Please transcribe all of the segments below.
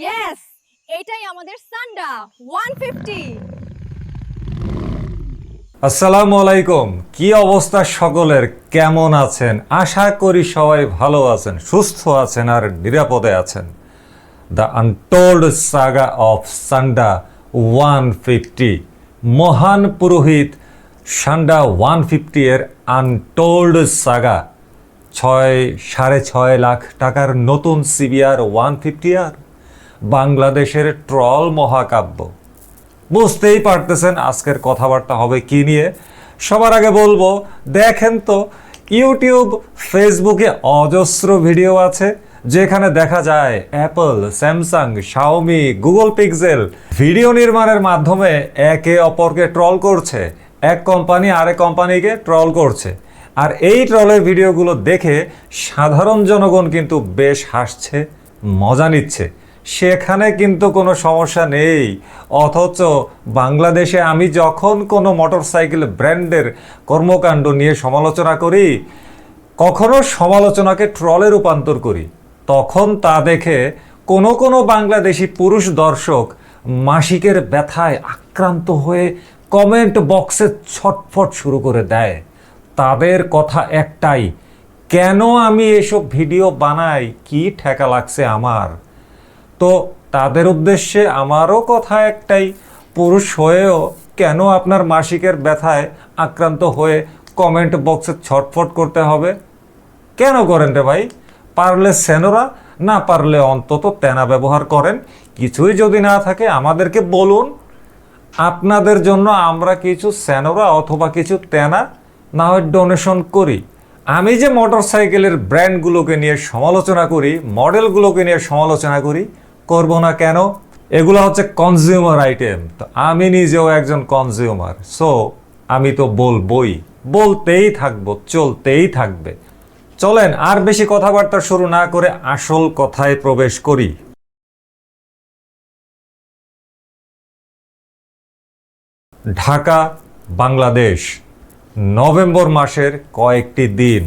Yes এটাই আমাদের সান্ডা ওয়ান ফিফটি আসসালামু আলাইকুম। কি অবস্থা সকলের? কেমন আছেন? আশা করি সবাই ভালো আছেন সুস্থ আছেন আর নিরাপদে আছেন। দ্য আনটোল্ড সাগা অফ সান্ডা ওয়ান ফিফটি মহান পুরোহিত সান্ডা ওয়ান ফিফটি এর আনটোল্ড সাগা ছয় সাড়ে ছয় লাখ টাকার নতুন সিবিআর ওয়ান ফিফটি আর? বাংলাদেশের ট্রল মহাকাব্য। বুঝতেই পারতেছেন আজকের কথাবার্তা হবে কি নিয়ে। সবার আগে বলব, দেখেন তো, ইউটিউব, ফেসবুকে অজস্র ভিডিও আছে, যেখানে দেখা যায় Apple, Samsung, Xiaomi, Google Pixel video নির্মাণের মাধ্যমে একে অপরকে ট্রল করছে। এক কোম্পানি আরেক কোম্পানিকে ট্রল করছে। আর এই ট্রলের ভিডিওগুলো দেখে সাধারণ জনগণ কিন্তু বেশ হাসছে, মজা নিচ্ছে। সেখানে কিন্তু কোনো সমস্যা নেই। অথচ বাংলাদেশে আমি যখন কোনো মোটরসাইকেল ব্র্যান্ডের কর্মকাণ্ড নিয়ে সমালোচনা করি, কখনো সমালোচনাকে ট্রলে রূপান্তর করি, তখন তা দেখে কোনো কোনো বাংলাদেশি পুরুষ দর্শক মাসিকের ব্যথায় আক্রান্ত হয়ে কমেন্ট বক্সে ছটফট শুরু করে দেয়। তাদের কথা একটাই, কেন আমি এসব ভিডিও বানাই? কি ঠেকা লাগছে আমার? তো তাদের উদ্দেশ্যে আমারও কথা একটাই, পুরুষ হয়েও কেন আপনার মাসিকের ব্যথায় আক্রান্ত হয়ে কমেন্ট বক্সে ছটফট করতে হবে? কেন করেন রে ভাই? পারলে সেনোরা, না পারলে অন্তত তেনা ব্যবহার করেন। কিছুই যদি না থাকে আমাদেরকে বলুন। আপনাদের জন্য আমরা কিছু স্যানোরা অথবা কিছু তেনা, না হয় ডোনেশন করি। আমি যে মোটরসাইকেলের ব্র্যান্ডগুলোকে নিয়ে সমালোচনা করি মডেলগুলোকে নিয়ে সমালোচনা করি করব না কেন? এগুলো হচ্ছে কনজিউমার আইটেম তো আমি নিজেও একজন কনজিউমার সো আমি তো বলবই। বলতেই থাকব, চলতেই থাকবে। চলেন আর বেশি কথাবার্তা শুরু না করে আসল কথায় প্রবেশ করি। ঢাকা, বাংলাদেশ, নভেম্বর মাসের কয়েকটি দিন।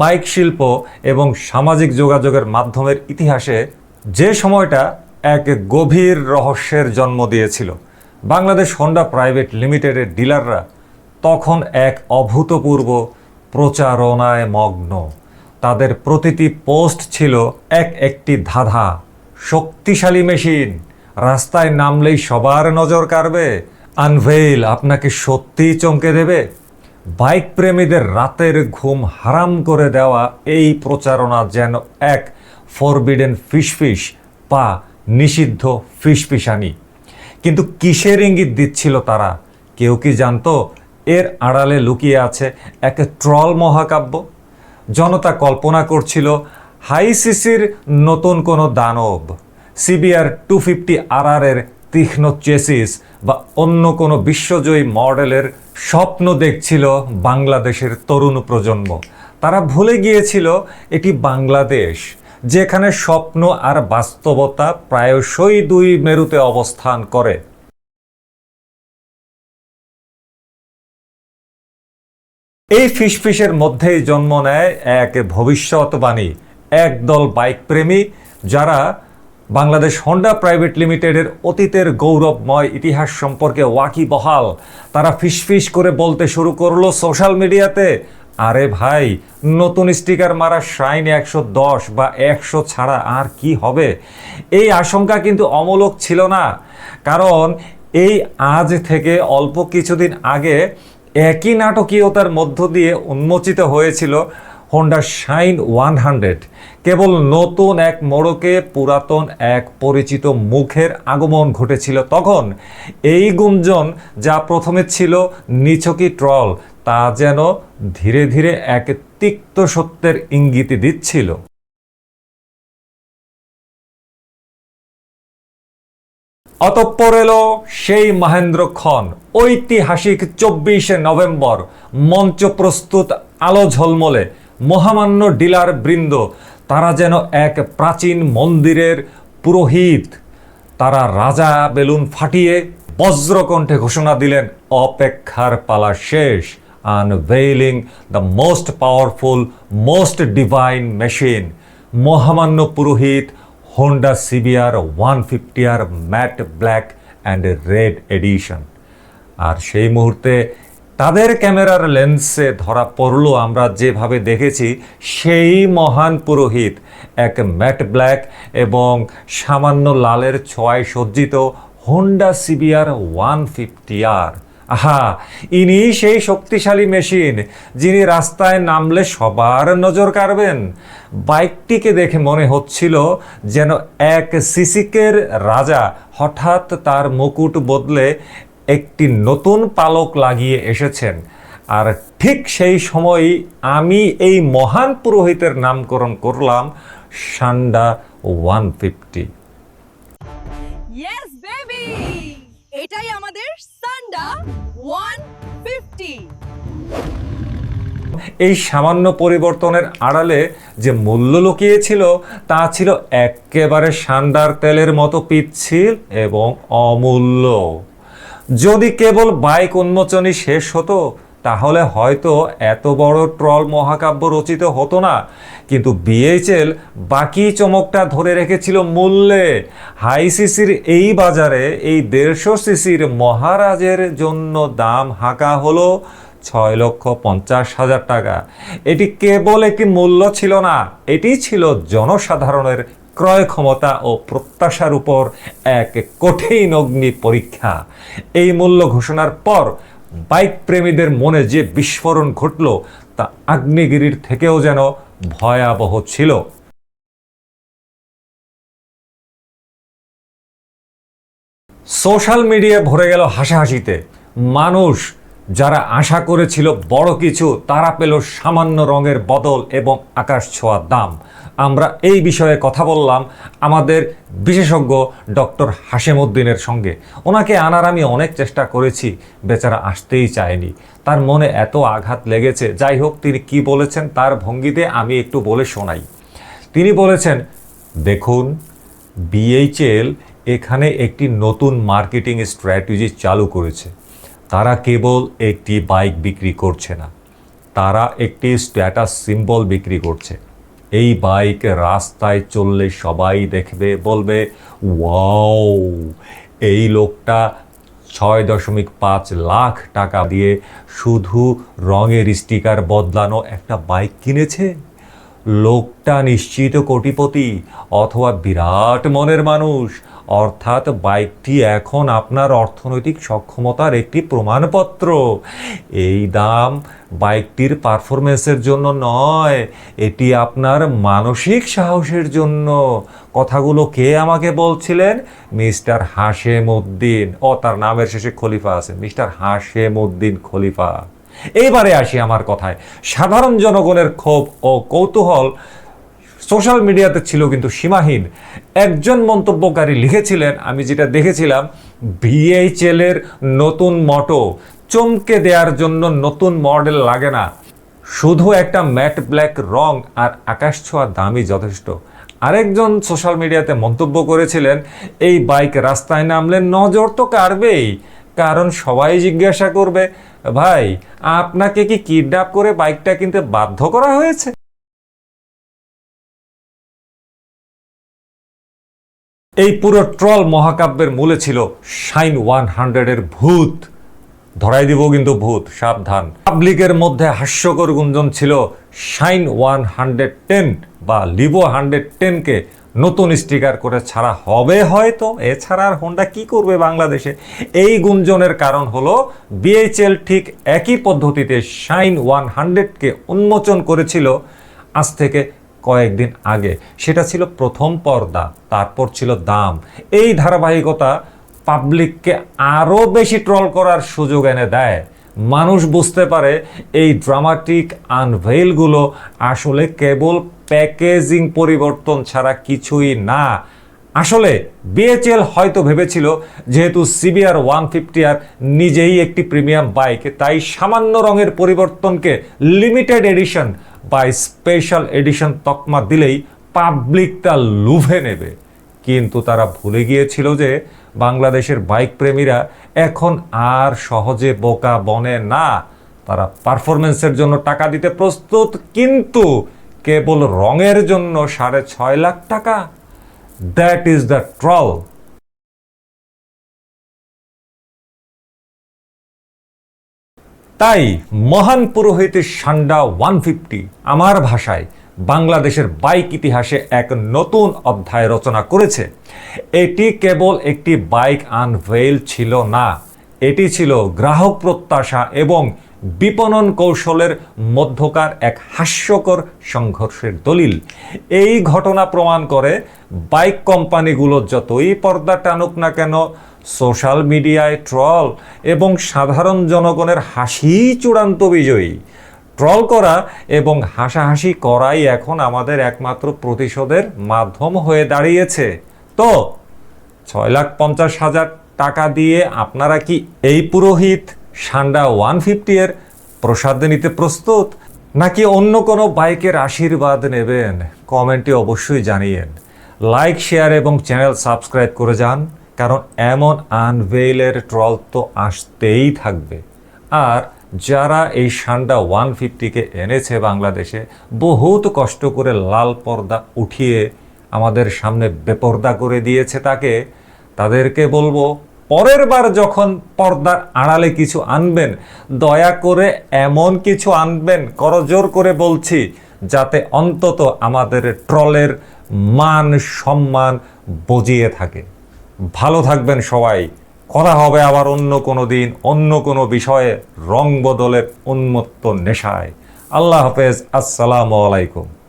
বাইক শিল্প এবং সামাজিক যোগাযোগের মাধ্যমের ইতিহাসে যে সময়টা এক গভীর রহস্যের জন্ম দিয়েছিল। বাংলাদেশ হন্ডা প্রাইভেট লিমিটেডের ডিলাররা তখন এক অভূতপূর্ব প্রচারণায় মগ্ন। তাদের প্রতিটি পোস্ট ছিল এক একটি ধাঁধা। শক্তিশালী মেশিন, রাস্তায় নামলেই সবার নজর কাড়বে। আনভেইল, আপনাকে সত্যিই চমকে দেবে। বাইক প্রেমীদের রাতের ঘুম হারাম করে দেওয়া এই প্রচারণা যেন এক ফরবিডেন ফিসফিস বা নিষিদ্ধ ফিসফিসানি কিন্তু কিসের ইঙ্গিত দিচ্ছিল তারা? কেউ কি জানতো? এর আড়ালে লুকিয়ে আছে এক ট্রল মহাকাব্য। জনতা কল্পনা করছিল হাই সিসির নতুন কোনো দানব, সিবিআর টু ফিফটি আর এর তীক্ষ্ণ চেসিস বা অন্য কোনো বিশ্বজয়ী মডেলের স্বপ্ন দেখছিল বাংলাদেশের তরুণ প্রজন্ম। তারা ভুলে গিয়েছিল, এটি বাংলাদেশ। যেখানে স্বপ্ন আর বাস্তবতা প্রায়শই দুই মেরুতে অবস্থান করে। এই ফিসফিসের মধ্যেই জন্ম নেয় এক ভবিষ্যৎবাণী, একদল বাইক প্রেমী যারা বাংলাদেশ হন্ডা প্রাইভেট লিমিটেডের অতীতের গৌরবময় ইতিহাস সম্পর্কে ওয়াকিবহাল। তারা ফিসফিস করে বলতে শুরু করল সোশ্যাল মিডিয়াতে আরে ভাই, নতুন স্টিকার মারা শাইন একশো দশ বা একশো ছাড়া আর কি হবে? এই আশঙ্কা কিন্তু অমূলক ছিল না। কারণ এই আজ থেকে অল্প কিছুদিন আগে একই নাটকীয়তার মধ্য দিয়ে উন্মোচিত হয়েছিল হোন্ডা শাইন ওয়ান হান্ড্রেড কেবল নতুন এক মোড়কে পুরাতন এক পরিচিত মুখের আগমন ঘটেছিল তখন। এই গুঞ্জন যা প্রথমে ছিল নিছকি ট্রল, তা যেন ধীরে ধীরে এক তিক্ত সত্যের ইঙ্গিত দিচ্ছিল। অতঃপর এলো সেই মহেন্দ্র খন ঐতিহাসিক চব্বিশে নভেম্বর, মঞ্চ প্রস্তুত আলো ঝলমলে মহামান্য ডিলার বৃন্দ, তারা যেন এক প্রাচীন মন্দিরের পুরোহিত। তারা রাজা বেলুন ফাটিয়ে বজ্রকণ্ঠে ঘোষণা দিলেন, অপেক্ষার পালা শেষ। Unveiling the most powerful most divine machine মহামান্য পুরোহিত Honda CBR one fifty R matte black and red edition আর সেই মুহূর্তে তাদের ক্যামেরার লেন্সে ধরা পড়ল আমরা যেভাবে দেখেছি, সেই মহান পুরোহিত, এক ম্যাট ব্ল্যাক এবং সামান্য লালের ছোঁয়ায় সজ্জিত Honda CBR one fifty R. আহা, ইনি সেই শক্তিশালী মেশিন যিনি রাস্তায় নামলে সবার নজর কাড়বেন। বাইকটিকে দেখে মনে হচ্ছিল যেন এক সিসিকের রাজা, হঠাৎ তার মুকুট বদলে একটি নতুন পালক লাগিয়ে এসেছেন। আর ঠিক সেই সময়ই আমি এই মহান পুরোহিতের নামকরণ করলাম সান্ডা ওয়ান ফিফটি এটাই আমাদের সান্ডা 150 এই সামান্য পরিবর্তনের আড়ালে যে মূল্য লুকিয়েছিল তা ছিল একেবারে সান্ডার তেলের মতো পিচ্ছিল এবং অমূল্য। যদি কেবল বাইক উন্মোচনই শেষ হতো, তাহলে হয়তো এত বড় ট্রল মহাকাব্য রচিত হতো না। কিন্তু বিএইচএল বাকি চমকটা ধরে রেখেছিল মূল্যে। হাই সিসির এই বাজারে এই দেড়শো সিসির মহারাজের জন্য দাম হাঁকা হলো ছয় লক্ষ পঞ্চাশ হাজার টাকা। এটি কেবল একটি মূল্য ছিল না, এটি ছিল জনসাধারণের ক্রয় ক্ষমতা ও প্রত্যাশার উপর এক কঠিন অগ্নি পরীক্ষা। এই মূল্য ঘোষণার পর বাইক প্রেমীদের মনে যে বিস্ফোরণ ঘটল, তা আগ্নেয়গিরির থেকেও যেন ভয়াবহ ছিল। সোশ্যাল মিডিয়া ভরে গেল হাসাহাসিতে। মানুষ যারা আশা করেছিল বড় কিছু, তারা পেল সামান্য রঙের বদল এবং আকাশ ছোঁয়া দাম। আমরা এই বিষয়ে কথা বললাম আমাদের বিশেষজ্ঞ ডক্টর হাশেমউদ্দিনের সঙ্গে। ওনাকে আনার আমি অনেক চেষ্টা করেছি, বেচারা আসতেই চায়নি। তার মনে এত আঘাত লেগেছে, যাই হোক তিনি কি বলেছেন তার ভঙ্গিতে আমি একটু বলে শোনাই। তিনি বলেছেন, দেখুন বিএইচএল এখানে একটি নতুন মার্কেটিং স্ট্র্যাটেজি চালু করেছে। তারা কেবল একটি বাইক বিক্রি করছে না, তারা একটি স্ট্যাটাস সিম্বল বিক্রি করছে। এই বাইক রাস্তায় চললে সবাই দেখবে, বলবে, ওয়াও, এই লোকটা ছয় দশমিক পাঁচ লাখ টাকা দিয়ে শুধু রঙের স্টিকার বদলানো একটা বাইক কিনেছে। লোকটা নিশ্চিত কোটিপতি অথবা বিরাট মনের মানুষ অর্থাৎ বাইকটি এখন আপনার অর্থনৈতিক সক্ষমতার একটি প্রমাণপত্র। এই দাম বাইকটির পারফরমেন্সের জন্য নয়, এটি আপনার মানসিক সাহসের জন্য। কথাগুলো কে আমাকে বলছিলেন? মিস্টার হাশেম উদ্দিন ও, তার নামের শেষে খলিফা আছে। মিস্টার হাশেম উদ্দিন খলিফা। এইবারে আসি আমার কথায়। সাধারণ জনগণের ক্ষোভ ও কৌতূহল সোশ্যাল মিডিয়াতে ছিল কিন্তু সীমাহীন। একজন মন্তব্যকারী লিখেছিলেন, আমি যেটা দেখেছিলাম ভিএইচএল এর নতুন মটো, চমকে দেওয়ার জন্য নতুন মডেল লাগে না। শুধু একটা ম্যাট ব্ল্যাক রং আর আকাশ ছোঁয়া দামই যথেষ্ট। আরেকজন সোশ্যাল মিডিয়াতে মন্তব্য করেছিলেন, এই বাইক রাস্তায় নামলে নজর তো কাড়বেই, কারণ সবাই জিজ্ঞাসা করবে, ভাই, আপনাকে কি কিডন্যাপ করে বাইকটা কিনতে বাধ্য করা হয়েছে? এই পুরো ট্রল মহাকাব্যের মূলে ছিল শাইন ওয়ান হান্ড্রেডের ভূত। ধরাই দিব কিন্তু ভূত, সাবধান। পাবলিকের মধ্যে হাস্যকর গুঞ্জন ছিল শাইন ওয়ান হান্ড্রেড টেন বা লিভো হান্ড্রেড টেনকে নতুন স্টিকার করে ছাড়া হবে হয়তো? এছাড়া আর হোন্ডা কি করবে বাংলাদেশে? এই গুঞ্জনের কারণ হলো বিএইচএল ঠিক একই পদ্ধতিতে শাইন ওয়ান হান্ড্রেডকে উন্মোচন করেছিল আজ থেকে কয়েকদিন আগে। সেটা ছিল প্রথম পর্দা, তারপর ছিল দাম। এই ধারাবাহিকতা পাবলিককে আরও বেশি ট্রল করার সুযোগ এনে দেয়। মানুষ বুঝতে পারে এই ড্রামাটিক আনভেইলগুলো আসলে কেবল প্যাকেজিং পরিবর্তন ছাড়া কিছুই না। আসলে বিএচএল হয়তো ভেবেছিল, যেহেতু সিবিআর ওয়ান ফিফটি আর নিজেই একটি প্রিমিয়াম বাইক, তাই সামান্য রঙের পরিবর্তনকে লিমিটেড এডিশন বা স্পেশাল এডিশন তকমা দিলেই পাবলিক তা লুভে নেবে। কিন্তু তারা ভুলে গিয়েছিল যে বাংলাদেশের বাইক প্রেমীরা এখন আর সহজে বোকা বনে না। তারা পারফরমেন্সের জন্য টাকা দিতে প্রস্তুত, কিন্তু কেবল রঙের জন্য সাড়ে ছয় লাখ টাকা। দ্যাট ইজ দ্য ট্রল তাই মহান পুরোহিতের সান্ডা ওয়ান ফিফটি আমার ভাষায় বাংলাদেশের বাইক ইতিহাসে এক নতুন অধ্যায় রচনা করেছে। এটি কেবল একটি বাইক আনভেইল ছিল না, এটি ছিল গ্রাহক প্রত্যাশা এবং বিপণন কৌশলের মধ্যকার এক হাস্যকর সংঘর্ষের দলিল। এই ঘটনা প্রমাণ করে বাইক কোম্পানিগুলো যতই পর্দা টানুক না কেন সোশ্যাল মিডিয়ায় ট্রল এবং সাধারণ জনগণের হাসি চূড়ান্ত বিজয়ী। ট্রল করা এবং হাসাহাসি করাই এখন আমাদের একমাত্র প্রতিশোধের মাধ্যম হয়ে দাঁড়িয়েছে। তো, ছয় লাখ পঞ্চাশ হাজার টাকা দিয়ে আপনারা কি এই পুরোহিত সান্ডা ওয়ান ফিফটি এর প্রসাদ নিতে প্রস্তুত, নাকি অন্য কোনো বাইকের আশীর্বাদ নেবেন? কমেন্টে অবশ্যই জানিয়েন। লাইক, শেয়ার এবং চ্যানেল সাবস্ক্রাইব করে যান। কারণ এমন আনভেইলের ট্রল তো আসতেই থাকবে। আর যারা এই সান্ডা ওয়ান ফিফটিকে এনেছে বাংলাদেশে, বহুত কষ্ট করে লাল পর্দা উঠিয়ে আমাদের সামনে বেপর্দা করে দিয়েছে তাকে। তাদেরকে বলব, পরের বার যখন পর্দার আড়ালে কিছু আনবেন, দয়া করে এমন কিছু আনবেন, করজোর করে বলছি, যাতে অন্তত আমাদের ট্রলের মান সম্মান বজিয়ে থাকে। ভালো থাকবেন সবাই। কথা হবে আবার অন্য কোনো দিন, অন্য কোনো বিষয়ে, রং বদলের উন্মত্ত নেশায়। আল্লাহ হাফেজ, আসসালামু আলাইকুম।